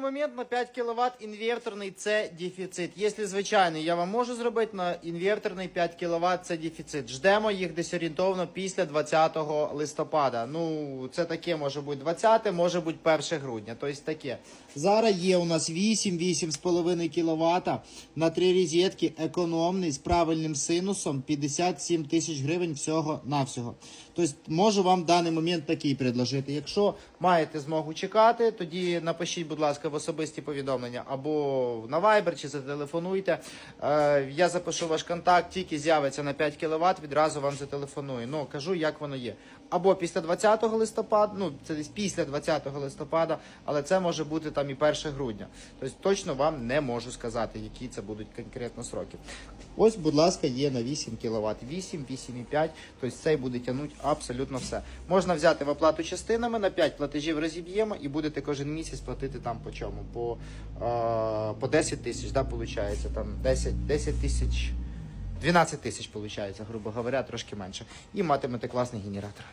момент на 5 кВт інверторний це дефіцит. Якщо звичайний, я вам можу зробити на інверторний 5 кВт це дефіцит. Ждемо їх десь орієнтовно після 20 листопада. Ну, це таке може бути 20, може бути 1 грудня. Тобто таке. Зараз є у нас 8-8,5 кВт на три розетки, економний з правильним синусом 57 тисяч гривень всього навсього. Тобто можу вам в даний момент такий предложити. Якщо маєте змогу чекати, тоді напишіть, будь ласка, в особисті повідомлення або на Viber чи зателефонуйте. Е, я запишу ваш контакт, тільки з'явиться на 5 кВт, відразу вам зателефоную. Ну, кажу, як воно є. Або після 20 листопада, ну це десь після 20 листопада, але це може бути там і 1 грудня. Тобто точно вам не можу сказати, які це будуть конкретно сроки. Ось, будь ласка, є на 8 кВт. 8, 8,5, тобто цей буде тягнути абсолютно все. Можна взяти в оплату частинами, на 5 платежів розіб'ємо і будете кожен місяць платити там по чому? По, е, по 10 тисяч, да, виходить, там 10, 10 тисяч, 12 тисяч, виходить, грубо говоря, трошки менше. І матимете класний генератор.